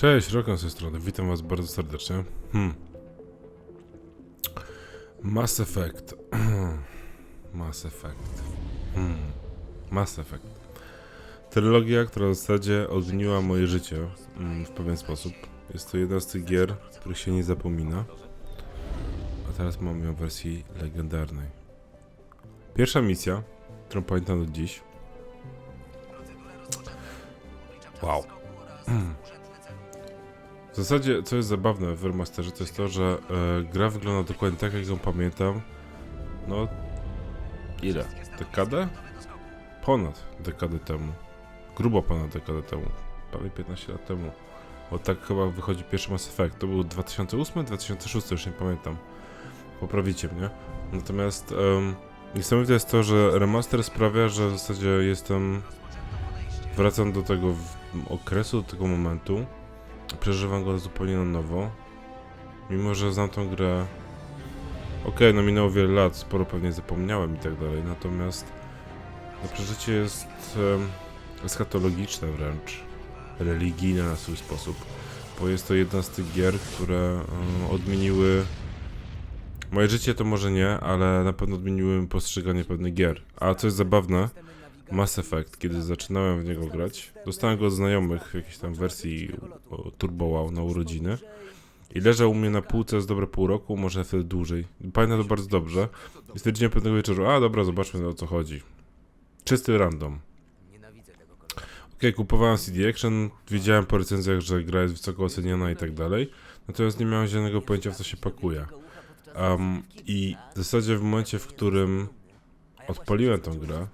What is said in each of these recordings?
Cześć, Rokan z tej strony, witam was bardzo serdecznie. Hmm. Mass Effect. Mass Effect. Hmm. Mass Effect. Trylogia, która w zasadzie odmieniła moje życie mm, w pewien sposób. Jest to jedna z tych gier, których się nie zapomina. A teraz mam ją w wersji legendarnej. Pierwsza misja, którą pamiętam do dziś. Wow. W zasadzie, co jest zabawne w remasterze, to jest to, że e, gra wygląda dokładnie tak, jak ją pamiętam. No, ile? Dekadę? Ponad dekadę temu. Grubo ponad dekadę temu. Prawie 15 lat temu. Bo tak chyba wychodzi pierwszy Mass Effect. To był 2008, 2006, już nie pamiętam. Poprawicie mnie. Natomiast em, niesamowite jest to, że remaster sprawia, że w zasadzie jestem... Wracam do tego okresu, do tego momentu przeżywam go zupełnie na nowo. Mimo, że znam tą grę. Okej, no minęło wiele lat, sporo pewnie zapomniałem i tak dalej, natomiast no przeżycie jest em, eschatologiczne wręcz, religijne na swój sposób, bo jest to jedna z tych gier, które em, odmieniły moje życie to może nie, ale na pewno odmieniły postrzeganie pewnych gier. A co jest zabawne, Mass Effect, kiedy zaczynałem w niego grać, dostałem go od znajomych w jakiejś tam wersji Turbo Wow na urodziny i leżał u mnie na półce z dobre pół roku, może wtedy dłużej. Pamiętam to bardzo dobrze i stwierdziłem pewnego wieczoru, a dobra, zobaczmy o co chodzi. Czysty random. Okej, kupowałem CD Action, wiedziałem po recenzjach, że gra jest wysoko oceniana i tak dalej, natomiast nie miałem żadnego pojęcia w co się pakuje. Um, I w zasadzie w momencie, w którym odpaliłem tą grę,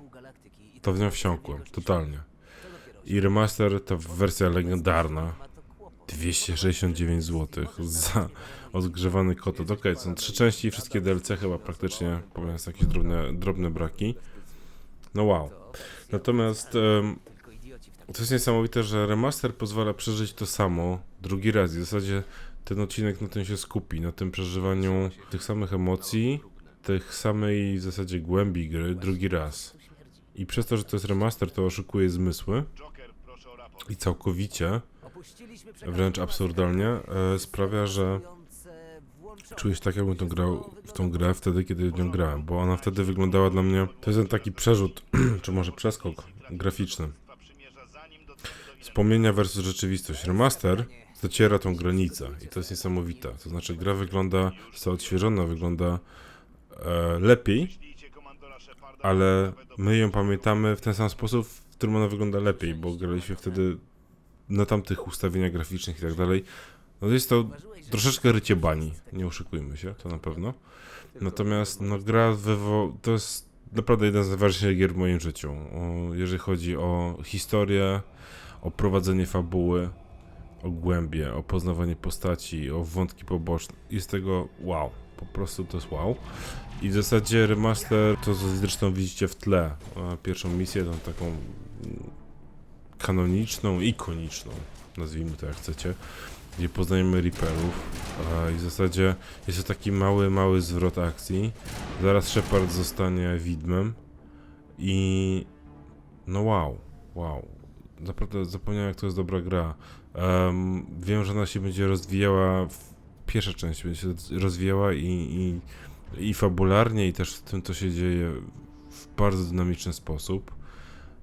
to w nią wsiąkłem, totalnie. I remaster to wersja legendarna. 269 zł za odgrzewany kotot. Okej, są trzy części i wszystkie DLC chyba praktycznie, pomijając jakieś drobne, drobne braki. No wow. Natomiast em, to jest niesamowite, że remaster pozwala przeżyć to samo drugi raz. I w zasadzie ten odcinek na tym się skupi, na tym przeżywaniu tych samych emocji, tych samej w zasadzie głębi gry drugi raz. I przez to, że to jest remaster, to oszukuje zmysły i całkowicie, wręcz absurdalnie, e, sprawia, że czuję się tak, jakbym to grał w tą grę wtedy, kiedy w nią grałem, bo ona wtedy wyglądała dla mnie, to jest ten taki przerzut, czy może przeskok graficzny. Wspomnienia versus rzeczywistość. Remaster zaciera tą granicę i to jest niesamowite. To znaczy gra wygląda, została odświeżona, wygląda e, lepiej, ale my ją pamiętamy w ten sam sposób, w którym ona wygląda lepiej, bo graliśmy wtedy na tamtych ustawieniach graficznych i tak dalej. No jest to troszeczkę rycie bani, nie oszukujmy się, to na pewno. Natomiast no, gra wywo- to jest naprawdę jeden z najważniejszych gier w moim życiu. O, jeżeli chodzi o historię, o prowadzenie fabuły, o głębie, o poznawanie postaci, o wątki poboczne. Jest tego wow, po prostu to jest wow. I w zasadzie remaster, to zresztą widzicie w tle, pierwszą misję, tą taką kanoniczną, ikoniczną, nazwijmy to jak chcecie, gdzie poznajemy Reaperów i w zasadzie jest to taki mały, mały zwrot akcji. Zaraz Shepard zostanie widmem i no wow, wow. Naprawdę zapomniałem jak to jest dobra gra. Em, wiem, że ona się będzie rozwijała, pierwsza część będzie się rozwijała i, i i fabularnie, i też w tym, co się dzieje w bardzo dynamiczny sposób.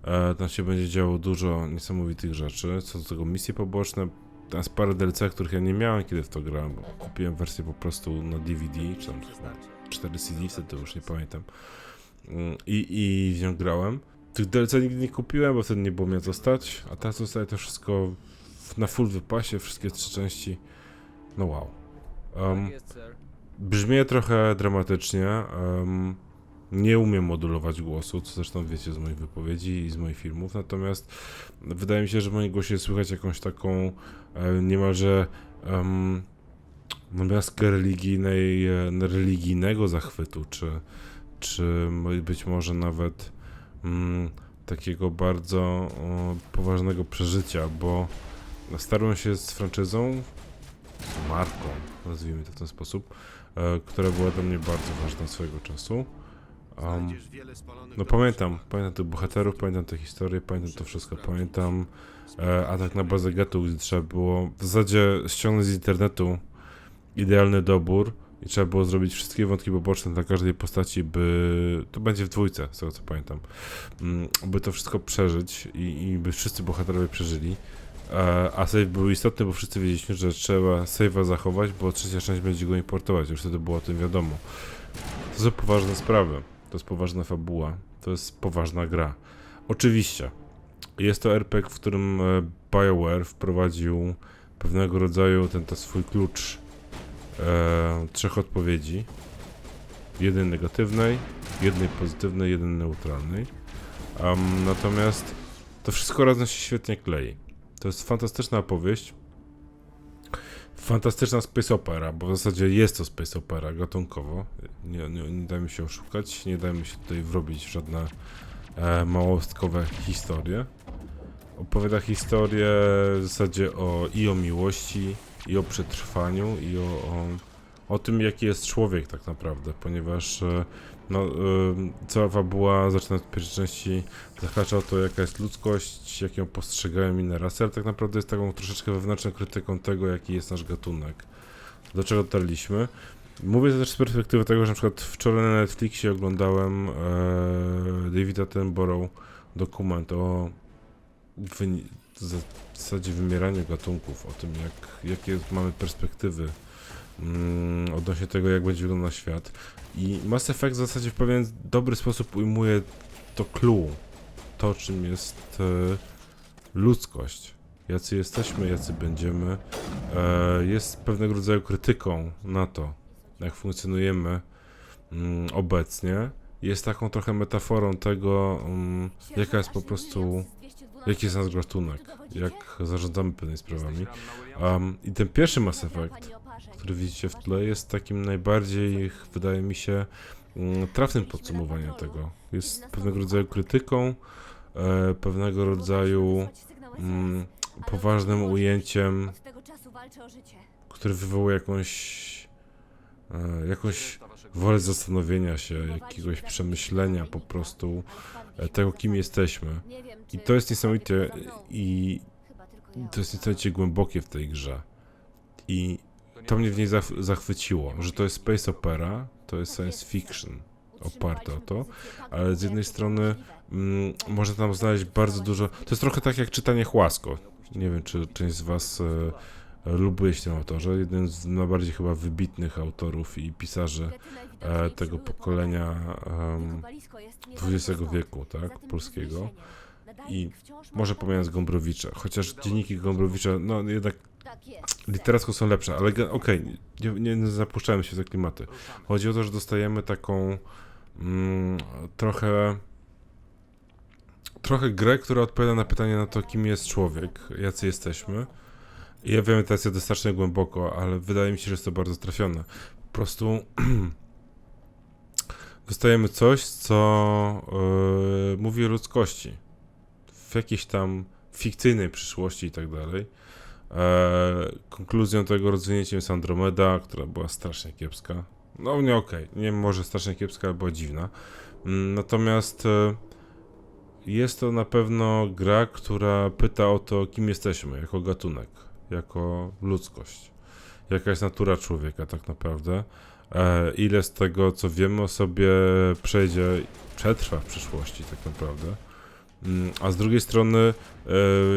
E, tam się będzie działo dużo niesamowitych rzeczy. Co do tego misje poboczne, tam jest parę DLC, których ja nie miałem, kiedy w to grałem, bo kupiłem wersję po prostu na DVD, czy tam chyba 4 CD, wtedy już nie pamiętam. Mm, I, i w nią grałem. Tych DLC nigdy nie kupiłem, bo wtedy nie było mnie co stać, a teraz zostaje to wszystko na full wypasie, wszystkie trzy części. No wow. Um, Brzmię trochę dramatycznie. em, nie umiem modulować głosu, co zresztą wiecie z moich wypowiedzi i z moich filmów, natomiast wydaje mi się, że w moim głosie słychać jakąś taką e, niemalże um, miastkę religijnej, e, religijnego zachwytu, czy, czy być może nawet mm, takiego bardzo poważnego przeżycia, bo starłem się z franczyzą, marką, nazwijmy to w ten sposób, e, która była dla mnie bardzo ważna swojego czasu. Um, no pamiętam, pamiętam tych bohaterów, pamiętam te historie, pamiętam to wszystko, pamiętam e, atak na bazę getu, gdzie trzeba było w zasadzie ściągnąć z internetu idealny dobór i trzeba było zrobić wszystkie wątki poboczne dla każdej postaci, by to będzie w dwójce, z tego co pamiętam, mm, by to wszystko przeżyć i, i by wszyscy bohaterowie przeżyli. E, A save był istotny, bo wszyscy wiedzieliśmy, że trzeba save'a zachować, bo trzecia część będzie go importować, już wtedy było o tym wiadomo. To są poważne sprawy, to jest poważna fabuła, to jest poważna gra. Oczywiście, jest to RPG, w którym e, BioWare wprowadził pewnego rodzaju ten, ten swój klucz e, trzech odpowiedzi. Jednej negatywnej, jednej pozytywnej, jednej neutralnej. Am, natomiast to wszystko razem się świetnie klei. To jest fantastyczna opowieść. Fantastyczna space opera, bo w zasadzie jest to space opera gatunkowo. Nie, nie, nie dajmy się oszukać, nie dajmy się tutaj wrobić w żadne e, małostkowe historie. Opowiada historię w zasadzie o, i o miłości, i o przetrwaniu, i o, o, o tym, jaki jest człowiek tak naprawdę, ponieważ e, no, cała fabuła, zaczynając od pierwszej części, zahacza o to, jaka jest ludzkość, jak ją postrzegają inne rasy, ale tak naprawdę jest taką troszeczkę wewnętrzną krytyką tego, jaki jest nasz gatunek. Do czego dotarliśmy. Mówię to też z perspektywy tego, że na przykład wczoraj na Netflixie oglądałem e, Davida Attenborough dokument o w zasadzie wymieraniu gatunków, o tym jak, jakie mamy perspektywy mm, odnośnie tego, jak będzie wyglądał świat. I Mass Effect w zasadzie w pewien dobry sposób ujmuje to clue, to czym jest e, ludzkość. Jacy jesteśmy, jacy będziemy. E, jest pewnego rodzaju krytyką na to, jak funkcjonujemy mm, obecnie. Jest taką trochę metaforą tego, mm, jaka jest po prostu, jaki jest nasz gatunek, jak zarządzamy pewnymi sprawami. Um, I ten pierwszy Mass Effect, który widzicie w tle, jest takim najbardziej, wydaje mi się, mm, trafnym podsumowaniem tego. Jest pewnego rodzaju krytyką, e, pewnego rodzaju mm, poważnym ujęciem, który wywołuje jakąś, e, jakąś wolę zastanowienia się, jakiegoś przemyślenia po prostu e, tego, kim jesteśmy. I to jest niesamowite i to jest niesamowicie głębokie w tej grze. I to mnie w niej zach zachwyciło, że to jest space opera, to jest science fiction oparte o to, ale z jednej strony mm, można tam znaleźć bardzo dużo. To jest trochę tak jak czytanie Chłasko. Nie wiem, czy część z Was e, lubuje się tym autorze. Jeden z najbardziej chyba wybitnych autorów i pisarzy e, tego pokolenia em, XX wieku, tak, polskiego. I Może pomijając Gombrowicza, chociaż dzienniki Gombrowicza, no jednak Tak literacko są lepsze, ale okej, nie, nie zapuszczamy się w te klimaty. Chodzi o to, że dostajemy taką mm, trochę trochę grę, która odpowiada na pytanie na to, kim jest człowiek, jacy jesteśmy. I ja wiem, to jest dostatecznie głęboko, ale wydaje mi się, że jest to bardzo trafione. Po prostu dostajemy coś, co yy, mówi o ludzkości. Jakiejś tam fikcyjnej przyszłości i tak dalej. E, konkluzją tego rozwinięciem jest Andromeda, która była strasznie kiepska. No nie okej, nie może strasznie kiepska, ale była dziwna. Mm, Natomiast e, jest to na pewno gra, która pyta o to, kim jesteśmy jako gatunek, jako ludzkość. Jaka jest natura człowieka tak naprawdę. E, ile z tego, co wiemy o sobie, przejdzie, przetrwa w przyszłości tak naprawdę. Mm, A z drugiej strony e,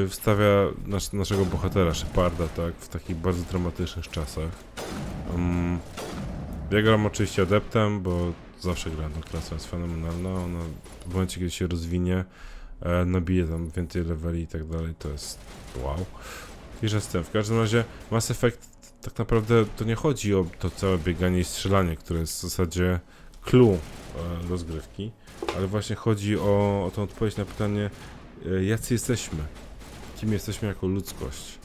wstawia nas, naszego bohatera, Sheparda, tak, w takich bardzo dramatycznych czasach. Um, ja gram oczywiście adeptem, bo zawsze gram tą klasą, jest fenomenalna. Ona w momencie, kiedy się rozwinie, e, nabije tam więcej leveli i tak dalej, to jest wow. I że tym. W każdym razie Mass Effect tak naprawdę to nie chodzi o to całe bieganie i strzelanie, które jest w zasadzie clue e, rozgrywki, ale właśnie chodzi o, o tą odpowiedź na pytanie, e, jacy jesteśmy, kim jesteśmy jako ludzkość,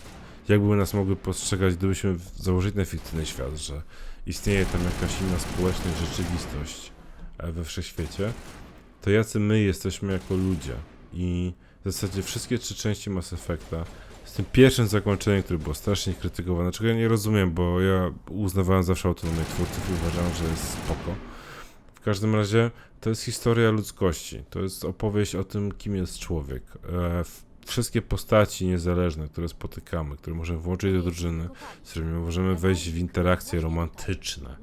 jak by nas mogły postrzegać, gdybyśmy założyli na fikcyjny świat, że istnieje tam jakaś inna społeczność, rzeczywistość e, we wszechświecie, to jacy my jesteśmy jako ludzie? I w zasadzie wszystkie trzy części Mass Effecta z tym pierwszym zakończeniem, które było strasznie krytykowane, czego ja nie rozumiem, bo ja uznawałem zawsze autonomię twórców i uważałem, że jest spoko. W każdym razie to jest historia ludzkości. To jest opowieść o tym, kim jest człowiek. E, wszystkie postaci niezależne, które spotykamy, które możemy włączyć do drużyny, z którymi możemy wejść w interakcje romantyczne,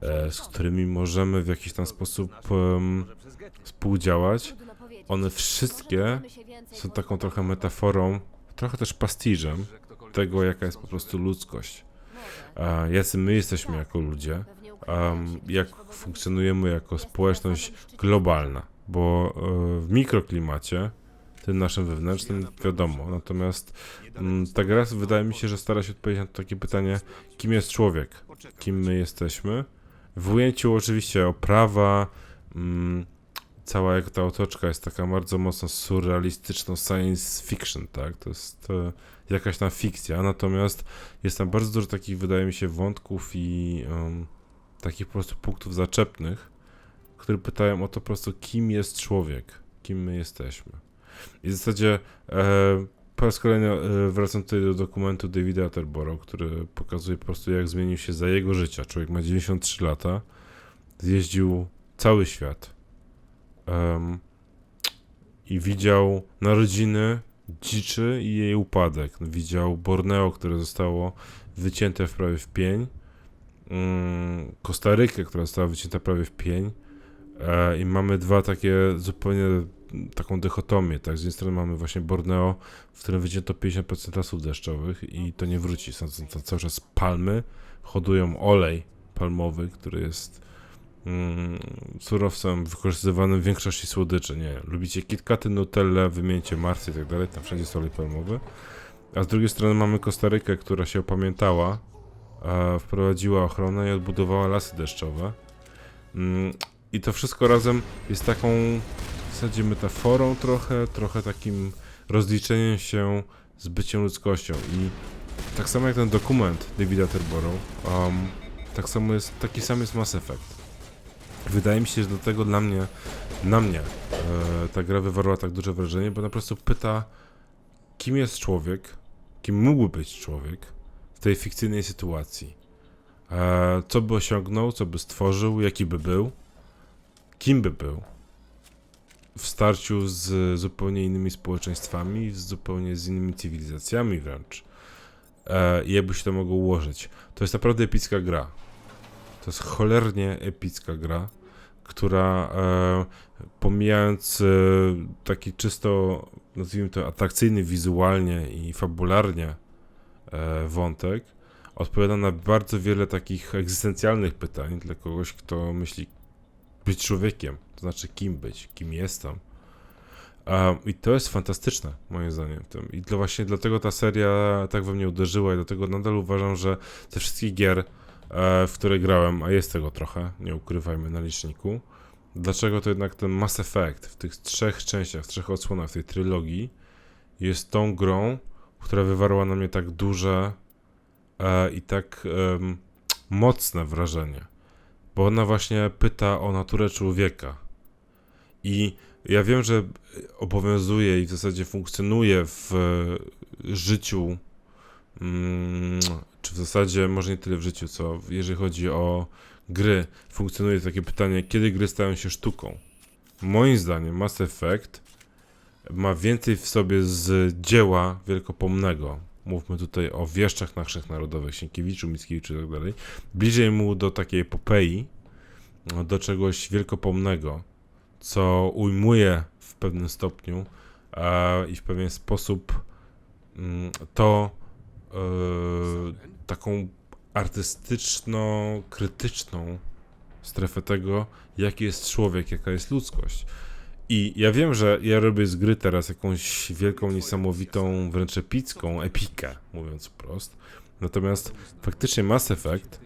e, z którymi możemy w jakiś tam sposób em, współdziałać, one wszystkie są taką trochę metaforą, trochę też pastiżem tego, jaka jest po prostu ludzkość. A jacy my jesteśmy jako ludzie, um, jak funkcjonujemy jako społeczność globalna, bo e, w mikroklimacie, tym naszym wewnętrznym, wiadomo. Natomiast mm, ta gra wydaje mi się, że stara się odpowiedzieć na takie pytanie, kim jest człowiek, kim my jesteśmy. W ujęciu oczywiście oprawa, mm, cała jak ta otoczka jest taka bardzo mocno surrealistyczną science fiction, tak? To jest e, jakaś tam fikcja, natomiast jest tam bardzo dużo takich, wydaje mi się, wątków i em, takich po prostu punktów zaczepnych, które pytają o to po prostu, kim jest człowiek, kim my jesteśmy. I w zasadzie e, po raz kolejny e, wracam tutaj do dokumentu Davida Attenborough, który pokazuje po prostu, jak zmienił się za jego życia. Człowiek ma 93 lata, zjeździł cały świat i widział narodziny dziczy i jej upadek. Widział Borneo, które zostało wycięte w prawie w pień, Kostarykę, która została wycięta prawie w pień e, i mamy dwa takie zupełnie taką dychotomię, tak, z jednej strony mamy właśnie Borneo, w którym wycięto 50% lasów deszczowych i to nie wróci, są, są cały czas palmy, hodują olej palmowy, który jest mm, surowcem wykorzystywanym w większości słodyczy, nie lubicie KitKaty, Nutelle, wymieńcie Mars i tak dalej, tam wszędzie jest olej palmowy, a z drugiej strony mamy Kostarykę, która się opamiętała, wprowadziła ochronę i odbudowała lasy deszczowe. Mm, I to wszystko razem jest taką w zasadzie metaforą trochę, trochę takim rozliczeniem się z byciem ludzkością. I tak samo jak ten dokument Davida Attenborough, um, tak samo jest, taki sam jest Mass Effect. Wydaje mi się, że do tego dla mnie, na mnie e, ta gra wywarła tak duże wrażenie, bo po prostu pyta, kim jest człowiek, kim mógłby być człowiek tej fikcyjnej sytuacji. E, co by osiągnął, co by stworzył, jaki by był, kim by był w starciu z zupełnie innymi społeczeństwami, z zupełnie z innymi cywilizacjami wręcz. E, jakby się to mogło ułożyć. To jest naprawdę epicka gra. To jest cholernie epicka gra, która e, pomijając e, taki czysto, nazwijmy to, atrakcyjny wizualnie i fabularnie wątek, odpowiada na bardzo wiele takich egzystencjalnych pytań dla kogoś, kto myśli być człowiekiem, to znaczy kim być, kim jestem. Um, I to jest fantastyczne, moim zdaniem. I dla, właśnie dlatego ta seria tak we mnie uderzyła i dlatego nadal uważam, że ze wszystkich gier, e, w które grałem, a jest tego trochę, nie ukrywajmy na liczniku, dlaczego to jednak ten Mass Effect w tych trzech częściach, w trzech odsłonach tej trylogii jest tą grą, która wywarła na mnie tak duże e, i tak em, mocne wrażenie bo ona właśnie pyta o naturę człowieka. I ja wiem, że obowiązuje i w zasadzie funkcjonuje w e, życiu, mm, czy w zasadzie może nie tyle w życiu, co jeżeli chodzi o gry, funkcjonuje takie pytanie, kiedy gry stają się sztuką. Moim zdaniem Mass Effect ma więcej w sobie z dzieła wielkopomnego. Mówmy tutaj o wieszczach naszych narodowych, Sienkiewiczu, Mickiewiczu i tak dalej. Bliżej mu do takiej epopei, do czegoś wielkopomnego, co ujmuje w pewnym stopniu e, i w pewien sposób mm, to e, taką artystyczno-krytyczną strefę tego, jaki jest człowiek, jaka jest ludzkość. I ja wiem, że ja robię z gry teraz jakąś wielką, niesamowitą, wręcz epicką epikę, mówiąc wprost. Natomiast faktycznie Mass Effect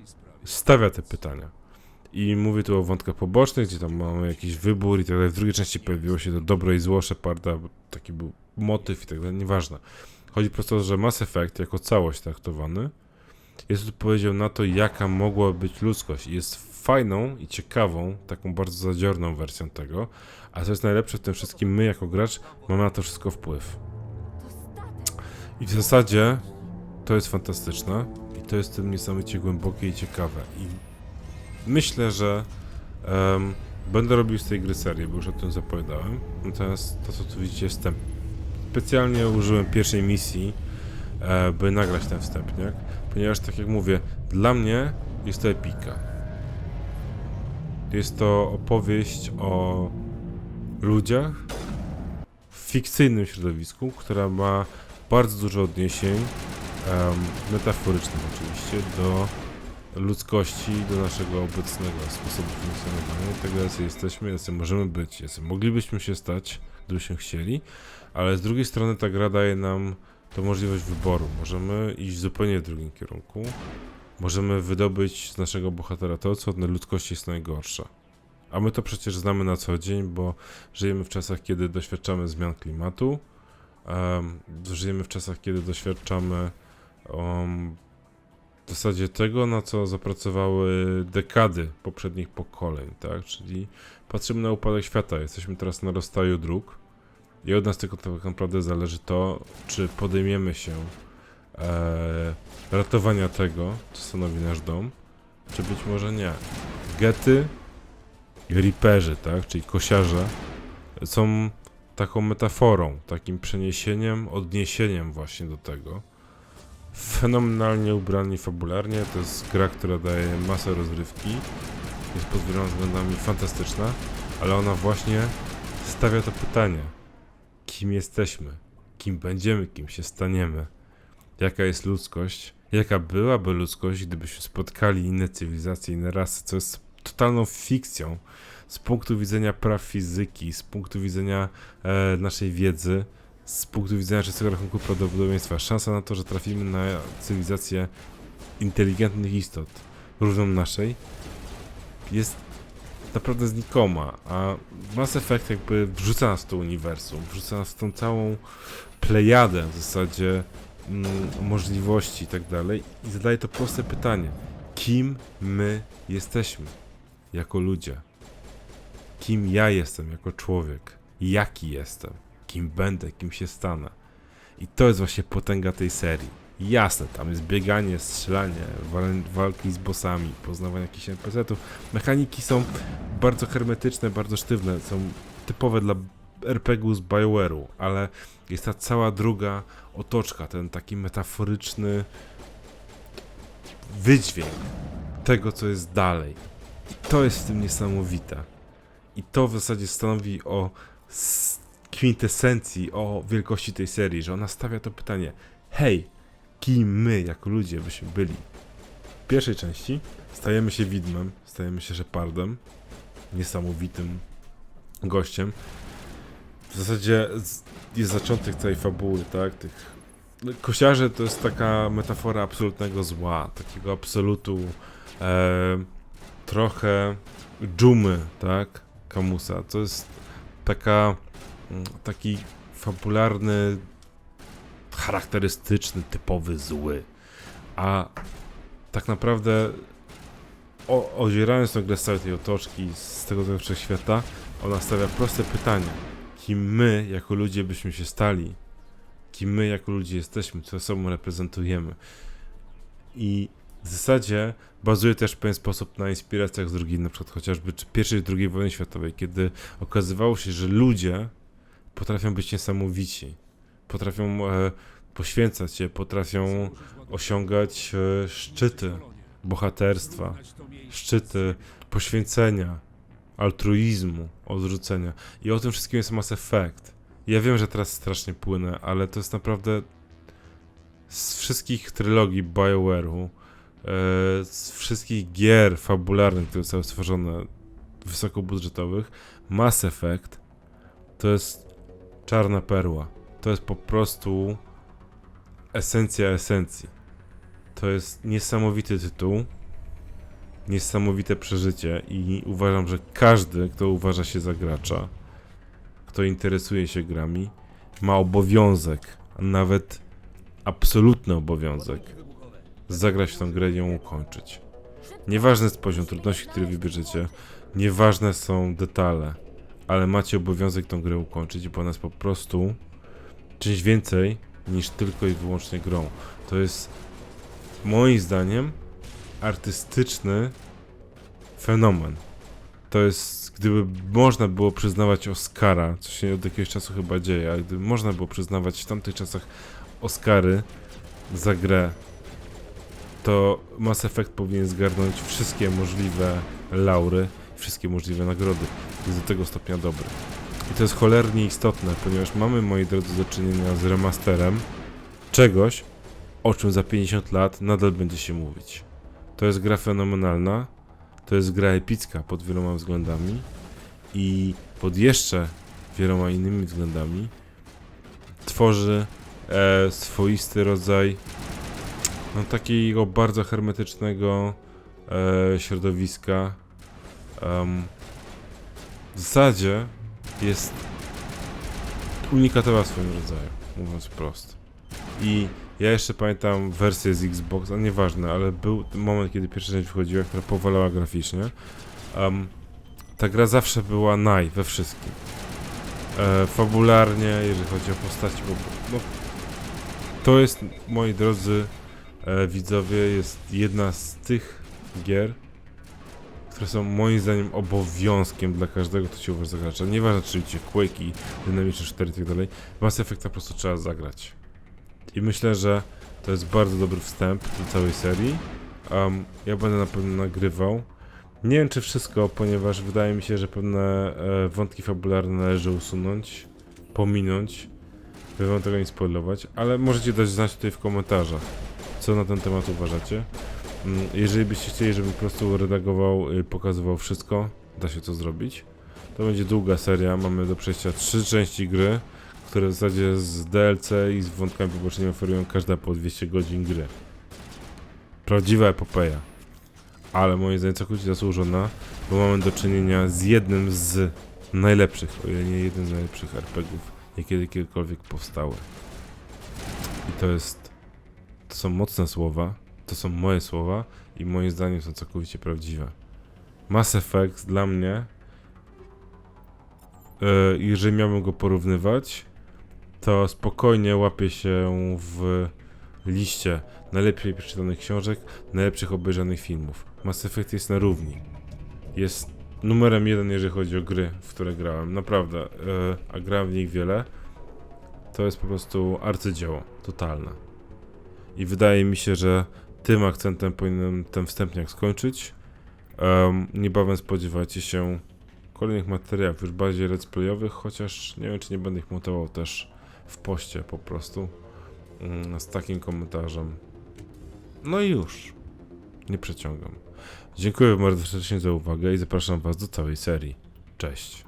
stawia te pytania. I mówię tu o wątkach pobocznych, gdzie tam mamy jakiś wybór i tak dalej. W drugiej części pojawiło się to dobro i zło Sheparda, taki był motyw i tak dalej, nieważne. Chodzi po prostu o to, że Mass Effect jako całość traktowany jest odpowiedzią na to, jaka mogła być ludzkość. Jest fajną i ciekawą, taką bardzo zadziorną wersją tego. A co jest najlepsze w tym wszystkim, my jako gracz mamy na to wszystko wpływ. I w zasadzie to jest fantastyczne i to jest tym niesamowicie głębokie i ciekawe. I myślę, że Em, będę robił z tej gry serię, bo już o tym zapowiadałem. Natomiast to, co tu widzicie, wstęp. Specjalnie użyłem pierwszej misji, e, by nagrać ten wstępniak, ponieważ, tak jak mówię, dla mnie jest to epika. Jest to opowieść o ludziach w fikcyjnym środowisku, która ma bardzo dużo odniesień, em, metaforycznych oczywiście, do ludzkości, do naszego obecnego sposobu funkcjonowania, tego jacy jesteśmy, jacy możemy być, jacy moglibyśmy się stać, gdybyśmy chcieli, ale z drugiej strony ta gra daje nam tą możliwość wyboru. Możemy iść zupełnie w drugim kierunku, możemy wydobyć z naszego bohatera to, co od ludzkości jest najgorsze. A my to przecież znamy na co dzień, bo żyjemy w czasach, kiedy doświadczamy zmian klimatu, em, żyjemy w czasach, kiedy doświadczamy um, w zasadzie tego, na co zapracowały dekady poprzednich pokoleń, tak? Czyli patrzymy na upadek świata, jesteśmy teraz na rozstaju dróg i od nas tylko tak naprawdę zależy to, czy podejmiemy się e, ratowania tego, co stanowi nasz dom, czy być może nie. Gety i riperzy, tak? Czyli kosiarze są taką metaforą, takim przeniesieniem, odniesieniem właśnie do tego fenomenalnie ubrani fabularnie. To jest gra, która daje masę rozrywki. Jest pod wieloma względami fantastyczna, ale ona właśnie stawia to pytanie: kim jesteśmy? Kim będziemy? Kim się staniemy? Jaka jest ludzkość? Jaka byłaby ludzkość, gdybyśmy spotkali inne cywilizacje, inne rasy? Co jest totalną fikcją z punktu widzenia praw fizyki, z punktu widzenia e, naszej wiedzy z punktu widzenia czystego rachunku prawdopodobieństwa szansa na to, że trafimy na cywilizację inteligentnych istot równą naszej jest naprawdę znikoma, a Mass Effect jakby wrzuca nas w to uniwersum, wrzuca nas w tą całą plejadę w zasadzie możliwości i tak dalej i zadaje to proste pytanie. Kim my jesteśmy jako ludzie? Kim ja jestem jako człowiek? Jaki jestem? kim będę, kim się stanę. I to jest właśnie potęga tej serii. Jasne, tam jest bieganie, strzelanie, wal- walki z bossami, poznawanie jakichś NPC-ów. Mechaniki są bardzo hermetyczne, bardzo sztywne, są typowe dla RPG-u z BioWare'u, ale jest ta cała druga otoczka, ten taki metaforyczny wydźwięk tego, co jest dalej. I to jest w tym niesamowite. I to w zasadzie stanowi o kwintesencji, o wielkości tej serii, że ona stawia to pytanie: hej, kim my jako ludzie byśmy byli? W pierwszej części stajemy się widmem, stajemy się Shepardem, niesamowitym gościem. W zasadzie jest zaczątek całej fabuły, tak? Tych kosiarze to jest taka metafora absolutnego zła, takiego absolutu e, trochę dżumy, tak? Kamusa. To jest taka mm, taki fabularny, charakterystyczny, typowy zły. A tak naprawdę o, ozierając tą grę z całej tej otoczki, z tego tego wszechświata, ona stawia proste pytanie. Kim my, jako ludzie, byśmy się stali? Kim my, jako ludzie, jesteśmy? Co sobą reprezentujemy? I w zasadzie bazuje też w pewien sposób na inspiracjach z drugiej, na przykład chociażby czy pierwszej, drugiej wojny światowej, kiedy okazywało się, że ludzie potrafią być niesamowici, potrafią e, poświęcać się, potrafią osiągać e, szczyty bohaterstwa, szczyty poświęcenia, altruizmu, odrzucenia. I o tym wszystkim jest Mass Effect. Ja wiem, że teraz strasznie płynę, ale to jest naprawdę z wszystkich trylogii BioWare'u, e, z wszystkich gier fabularnych, które zostały stworzone, wysokobudżetowych, Mass Effect to jest czarna perła. To jest po prostu esencja esencji. To jest niesamowity tytuł, niesamowite przeżycie i uważam, że każdy, kto uważa się za gracza, kto interesuje się grami, ma obowiązek, a nawet absolutny obowiązek zagrać w tę grę i ją ukończyć. Nieważny jest poziom trudności, który wybierzecie, nieważne są detale, ale macie obowiązek tę grę ukończyć, bo ona jest po prostu czymś więcej niż tylko i wyłącznie grą. To jest moim zdaniem artystyczny fenomen. to jest, gdyby można było przyznawać Oscara, co się od jakiegoś czasu chyba dzieje, ale gdyby można było przyznawać w tamtych czasach Oscary za grę, to Mass Effect powinien zgarnąć wszystkie możliwe laury, wszystkie możliwe nagrody. Jest do tego stopnia dobry. I to jest cholernie istotne, ponieważ mamy, moi drodzy, do czynienia z remasterem czegoś, o czym za 50 lat nadal będzie się mówić. To jest gra fenomenalna, to jest gra epicka pod wieloma względami i pod jeszcze wieloma innymi względami tworzy e, swoisty rodzaj no, takiego bardzo hermetycznego e, środowiska. Em, w zasadzie jest unikatowa w swoim rodzaju, mówiąc wprost. I ja jeszcze pamiętam wersję z Xbox, a nieważne, ale był moment, kiedy pierwsza część wychodziła, która powalała graficznie. Em, ta gra zawsze była naj we wszystkim. E, fabularnie, jeżeli chodzi o postaci, bo, no, to jest, moi drodzy e, widzowie, jest jedna z tych gier, które są moim zdaniem obowiązkiem dla każdego, kto się uważa za gracza. Nieważne, czy widzicie Quake i dynamiczne 4 i tak dalej, Mass Effecta po prostu trzeba zagrać. I myślę, że to jest bardzo dobry wstęp do całej serii. Um, ja będę na pewno nagrywał. Nie wiem czy wszystko, ponieważ wydaje mi się, że pewne e, wątki fabularne należy usunąć, pominąć, by wam tego nie spoilować, ale możecie dać znać tutaj w komentarzach, co na ten temat uważacie. Mm, Jeżeli byście chcieli, żebym po prostu redagował, pokazywał wszystko, da się to zrobić. To będzie długa seria, mamy do przejścia trzy części gry, które w zasadzie z DLC i z wątkami pobocznymi oferują każda po 200 godzin gry. Prawdziwa epopeja. Ale moim zdaniem całkowicie zasłużona, bo mamy do czynienia z jednym z najlepszych, o ile nie jednym z najlepszych RPGów, jakie kiedykolwiek powstały. I to jest... To są mocne słowa, to są moje słowa i moim zdaniem są całkowicie prawdziwe. Mass Effect dla mnie, e, jeżeli miałbym go porównywać, to spokojnie łapie się w liście najlepiej przeczytanych książek, najlepszych obejrzanych filmów. Mass Effect jest na równi. Jest numerem jeden, jeżeli chodzi o gry, w które grałem. Naprawdę, e, a grałem w nich wiele. To jest po prostu arcydzieło, totalne. I wydaje mi się, że tym akcentem powinienem ten wstępniak skończyć. Em, niebawem spodziewajcie się kolejnych materiałów, już bardziej let's playowych, chociaż nie wiem, czy nie będę ich montował też w poście po prostu mm, z takim komentarzem. No i już. Nie przeciągam. Dziękuję bardzo serdecznie za uwagę i zapraszam Was do całej serii. Cześć.